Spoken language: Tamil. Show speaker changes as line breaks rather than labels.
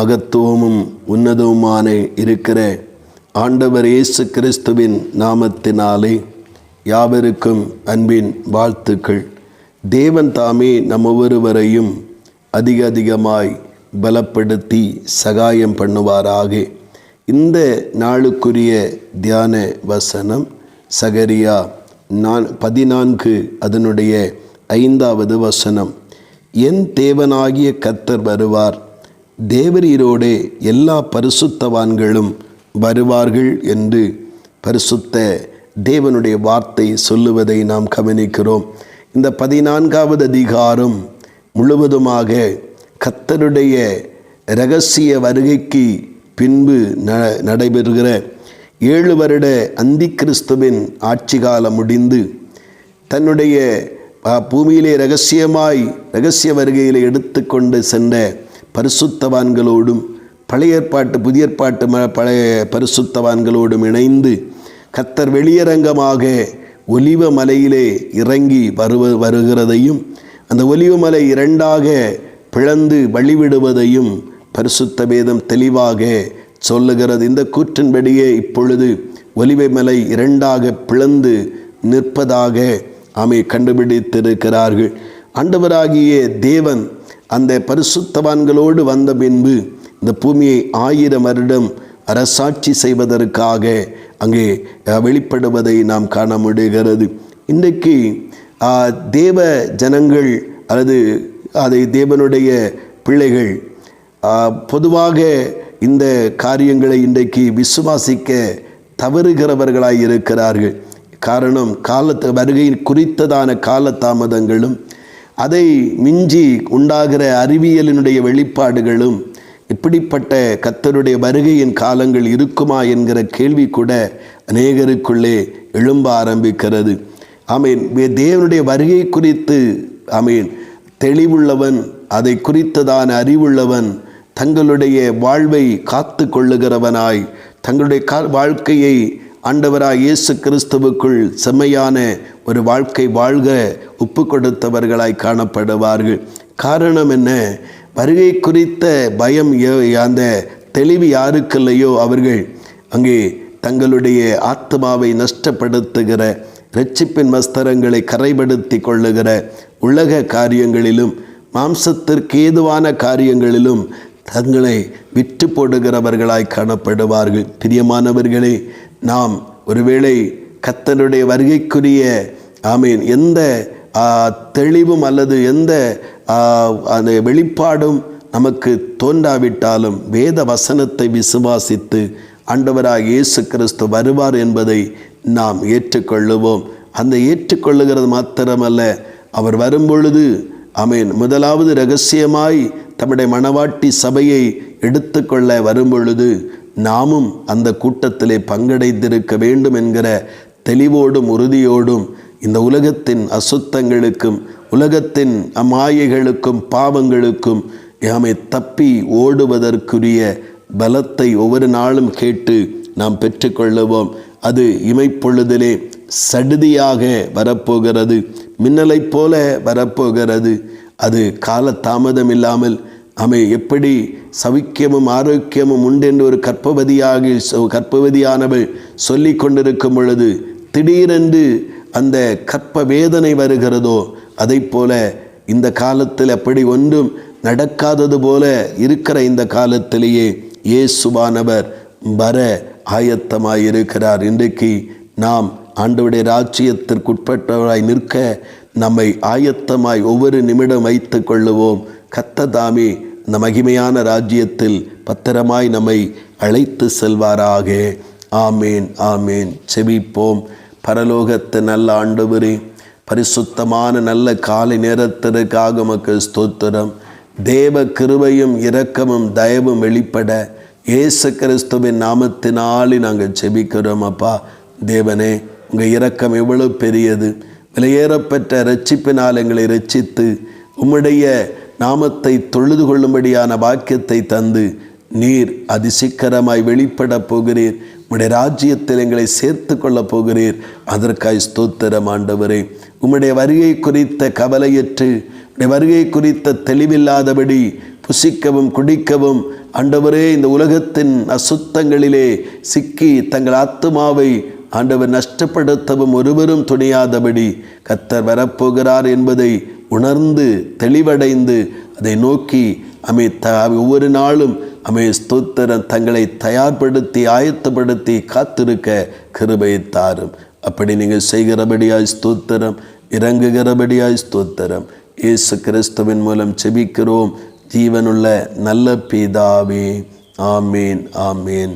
மகத்துவமும் உன்னதவுமான இருக்கிற ஆண்டவர் இயேசு கிறிஸ்துவின் நாமத்தினாலே யாவருக்கும் அன்பின் வாழ்த்துக்கள். தேவன் தாமே நம் ஒவ்வொருவரையும் அதிக அதிகமாய் பலப்படுத்தி சகாயம் பண்ணுவாராக. இந்த நாளுக்குரிய தியான வசனம் சகரியா நான் பதினான்கு அதனுடைய ஐந்தாவது வசனம். என் தேவனாகிய கத்தர் வருவார். தேவரீரோடு எல்லா பரிசுத்தவான்களும் வருவார்கள் என்று பரிசுத்த தேவனுடைய வார்த்தை சொல்லுவதை நாம் கவனிக்கிறோம். இந்த பதினான்காவது அதிகாரம் முழுவதுமாக கத்தருடைய இரகசிய வருகைக்கு பின்பு ந நடைபெறுகிற ஏழு வருட அந்தி கிறிஸ்துவின் ஆட்சி காலம் முடிந்து தன்னுடைய பூமியிலே ரகசியமாய் ரகசிய வருகையில் எடுத்துக்கொண்டு சென்ற பரிசுத்தவான்களோடும் பழைய ஏற்பாட்டு புதிய ஏற்பாட்டு ம- பழைய பரிசுத்தவான்களோடும் இணைந்து கத்தர் வெளியரங்கமாக ஒலிவ மலையிலே இறங்கி வருவ வருகிறதையும் அந்த ஒலிவமலை இரண்டாக பிளந்து வழிவிடுவதையும் பரிசுத்த வேதம் தெளிவாக சொல்லுகிறது. இந்த கூற்றின்படியே இப்பொழுது ஒலிவை மலை இரண்டாக பிளந்து நிற்பதாக ஆமை கண்டுபிடித்திருக்கிறார்கள். ஆண்டவராகிய தேவன் அந்த பரிசுத்தவான்களோடு வந்த பின்பு இந்த பூமியை ஆயிரம் வருடம் அரசாட்சி செய்வதற்காக அங்கே வெளிப்படுவதை நாம் காண முடிகிறது இன்றைக்கு தேவ ஜனங்கள் அல்லது அதை தேவனுடைய பிள்ளைகள் பொதுவாக இந்த காரியங்களை இன்றைக்கு விசுவாசிக்க தவறுகிறவர்களாய் இருக்கிறார்கள். காரணம் காலத்து வருகை குறித்ததான காலதாமதங்களும் அதை மிஞ்சி உண்டாகிற அறிவியலினுடைய வெளிப்பாடுகளும் இப்படிப்பட்ட கத்தருடைய வருகையின் காலங்கள் இருக்குமா என்கிற கேள்வி கூட அநேகருக்குள்ளே எழும்ப ஆரம்பிக்கிறது. ஆமீன். வே- தேவனுடைய வருகை குறித்து ஆமீன். தெளிவுள்ளவன் அதை குறித்ததான அறிவுள்ளவன் தங்களுடைய வாழ்வை காத்து கொள்ளுகிறவனாய் தங்களுடைய கா வாழ்க்கையை ஆண்டவராய் இயேசு கிறிஸ்துவுக்குள் செம்மையான ஒரு வாழ்க்கை வாழ்க ஒப்பு கொடுத்தவர்களாய் காணப்படுவார்கள். காரணம் என்ன? வருகை குறித்த பயம் அந்த தெளிவு யாருக்கு இல்லையோ அவர்கள். அங்கே தங்களுடைய ஆத்மாவை நஷ்டப்படுத்துகிற இரட்சிப்பின் வஸ்திரங்களை கரைபடுத்தி கொள்ளுகிற உலக காரியங்களிலும் மாம்சத்திற்கு ஏதுவான காரியங்களிலும் தங்களை விற்று போடுகிறவர்களாய் காணப்படுவார்கள். பிரியமானவர்களே நாம் ஒருவேளை கத்தனுடைய வருகைக்குரிய ஆமீன். எந்த தெளிவும் அல்லது எந்த அந்த வெளிப்பாடும் நமக்கு தோன்றாவிட்டாலும் வேத வசனத்தை விசுவாசித்து ஆண்டவராக இயேசு கிறிஸ்து வருவார் என்பதை நாம் ஏற்றுக்கொள்ளுவோம். அந்த ஏற்றுக்கொள்ளுகிறது மாத்திரமல்ல அவர் வரும்பொழுது அமீன் முதலாவது ரகசியமாய் தம்முடைய மணவாட்டி சபையை எடுத்துக்கொள்ள வரும்பொழுது நாமும் அந்த கூட்டத்திலே பங்கடைந்திருக்க வேண்டும் என்கிற தெளிவோடும் உறுதியோடும் இந்த உலகத்தின் அசுத்தங்களுக்கும் உலகத்தின் அமாயைகளுக்கும் பாவங்களுக்கும் யாமை தப்பி ஓடுவதற்குரிய பலத்தை ஒவ்வொரு நாளும் கேட்டு நாம் பெற்றுக்கொள்ளுவோம். அது இமைப்பொழுதிலே சடுதியாக வரப்போகிறது மின்னலைப் போல வரப்போகிறது. அது கால தாமதம் இல்லாமல் அமை எப்படி சவிக்கியமும் ஆரோக்கியமும் உண்டென்று ஒரு கற்பவதியாகி கற்பவதியானவள் சொல்லி கொண்டிருக்கும் பொழுது திடீரென்று அந்த கற்ப வேதனை வருகிறதோ அதை போல இந்த காலத்தில் அப்படி ஒன்றும் நடக்காதது போல இருக்கிற இந்த காலத்திலேயே இயேசுவானவர் வர ஆயத்தமாயிருக்கிறார். இன்றைக்கு நாம் ஆண்டவுடைய ராஜ்யத்திற்குட்பட்டவராய் நிற்க நம்மை ஆயத்தமாய் ஒவ்வொரு நிமிடம் வைத்து கொள்ளுவோம். கத்ததாமே இந்த மகிமையான ராஜ்யத்தில் பத்திரமாய் நம்மை அழைத்து செல்வாராக. ஆமேன் ஆமேன். செபிப்போம். பரலோகத்து நல்ல ஆண்டவரே பரிசுத்தமான நல்ல காலை நேரத்திற்காக உமக்கு ஸ்தோத்திரம். தேவ கிருபையும் இரக்கமும் தயவும் வெளிப்பட இயேசு கிறிஸ்துவின் நாமத்தினாலே நாங்கள் செபிக்கிறோம் அப்பா. தேவனே உங்கள் இரக்கம் எவ்வளவு பெரியது. விலையேறப்பெற்ற ரட்சிப்பினால் எங்களை ரட்சித்து உம்முடைய நாமத்தை தொழுது கொள்ளும்படியான வாக்கியத்தை தந்து நீர் அதிசீக்கிரமாய் வெளிப்பட போகிறீர். உம்முடைய ராஜ்யத்தில் எங்களை சேர்த்து கொள்ளப் போகிறீர். அதற்காய் ஸ்தோத்திரம் ஆண்டவரே. உம்முடைய வருகை குறித்த கவலையற்று உடைய வருகை குறித்த தெளிவில்லாதபடி புசிக்கவும் குடிக்கவும் ஆண்டவரே இந்த உலகத்தின் அசுத்தங்களிலே சிக்கி தங்கள் ஆத்துமாவை ஆண்டவர் நஷ்டப்படுத்தவும் ஒருவரும் துணியாதபடி கத்தர் வரப்போகிறார் என்பதை உணர்ந்து தெளிவடைந்து அதை நோக்கி அமை ஒவ்வொரு நாளும் அமே ஸ்தோத்திரம் தங்களை தயார்படுத்தி ஆயத்தப்படுத்தி காத்திருக்க கிருபையை தாரும். அப்படி நீங்கள் செய்கிறபடியாய் ஸ்தோத்திரம் இறங்குகிறபடியாய் ஸ்தோத்திரம். இயேசு கிறிஸ்துவின் மூலம் செபிக்கிறோம் ஜீவனுள்ள நல்ல பிதாவே. ஆமேன் ஆமேன்.